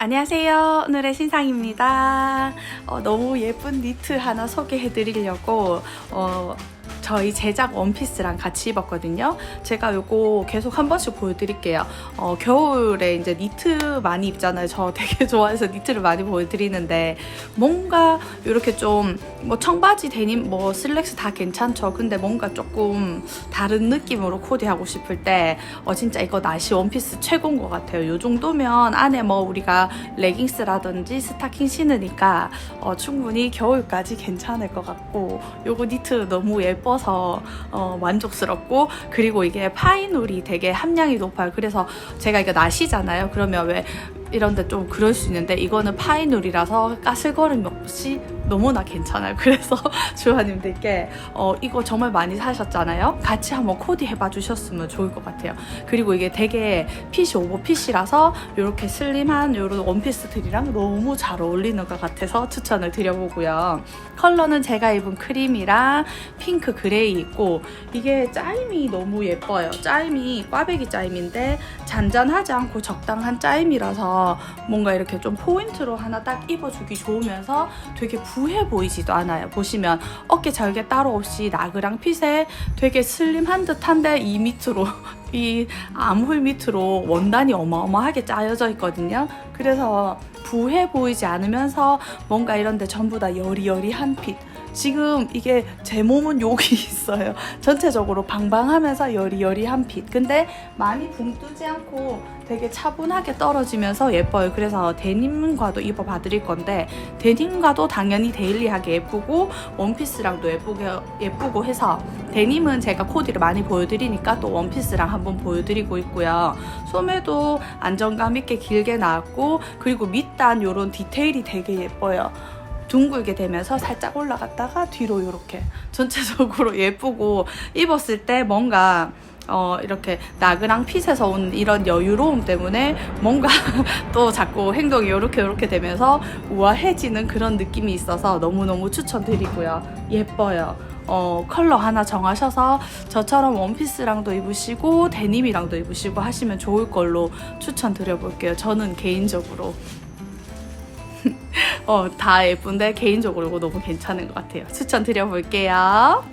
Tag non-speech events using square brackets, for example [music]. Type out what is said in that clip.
안녕하세요. 오늘의 신상입니다. 어, 너무 예쁜 니트 하나 소개해 드리려고 어, 저희 제작 원피스랑 같이 입었거든요. 제가 요거 계속 한 번씩 보여드릴게요. 어, 겨울에 이제 니트 많이 입잖아요. 저 되게 [laughs] 좋아해서 니트를 많이 보여드리는데 뭔가 이렇게 좀 뭐 청바지 데님 뭐 슬랙스 다 괜찮죠. 근데 뭔가 조금 다른 느낌으로 코디하고 싶을 때 어, 진짜 이거 나시 원피스 최고인 것 같아요. 요 정도면 안에 뭐 우리가 레깅스라든지 스타킹 신으니까 어, 충분히 겨울까지 괜찮을 것 같고 요거 니트 너무 예뻐서 어, 만족스럽고 그리고 이게 파인울이 되게 함량이 높아요. 그래서 제가 이거 나시잖아요. 그러면 왜 이런데 좀 그럴 수 있는데 이거는 파인울이라서 까슬거림이 없이 너무나 괜찮아요. 그래서 [laughs] 주화님들께 어, 이거 정말 많이 사셨잖아요. 같이 한번 코디 해봐 주셨으면 좋을 것 같아요. 그리고 이게 되게 핏이 오버 핏이라서 이렇게 슬림한 이런 원피스들이랑 너무 잘 어울리는 것 같아서 추천을 드려보고요. 컬러는 제가 입은 크림이랑 핑크 그레이 있고 이게 짜임이 너무 예뻐요. 짜임이 꽈배기 짜임인데 잔잔하지 않고 적당한 짜임이라서 뭔가 이렇게 좀 포인트로 하나 딱 입어주기 좋으면서 되게 부해 보이지도 않아요. 보시면 어깨 절개 따로 없이 나그랑 핏에 되게 슬림한 듯한데 이 밑으로 [laughs] 이 암홀 밑으로 원단이 어마어마하게 짜여져 있거든요. 그래서 부해 보이지 않으면서 뭔가 이런데 전부 다 여리여리한 핏. 지금 이게 제 몸은 여기 있어요. 전체적으로 방방하면서 여리여리한 핏. 근데 많이 붕 뜨지 않고 되게 차분하게 떨어지면서 예뻐요. 그래서 데님과도 입어봐 드릴 건데 데님과도 당연히 데일리하게 예쁘고 원피스랑도 예쁘게 예쁘고 해서 데님은 제가 코디를 많이 보여드리니까 또 원피스랑 한번 보여드리고 있고요. 소매도 안정감 있게 길게 나왔고 그리고 밑단 요런 디테일이 되게 예뻐요. 둥글게 되면서 살짝 올라갔다가 뒤로 이렇게 전체적으로 [laughs] 예쁘고 입었을 때 뭔가 어, 이렇게 나그랑 핏에서 온 이런 여유로움 때문에 뭔가 [laughs] 또 자꾸 행동이 이렇게 이렇게 되면서 우아해지는 그런 느낌이 있어서 너무너무 추천드리고요. 예뻐요. 어, 컬러 하나 정하셔서 저처럼 원피스랑도 입으시고 데님이랑도 입으시고 하시면 좋을 걸로 추천드려볼게요. 저는 개인적으로 어, 다 예쁜데 개인적으로 너무 괜찮은 것 같아요. 추천드려볼게요.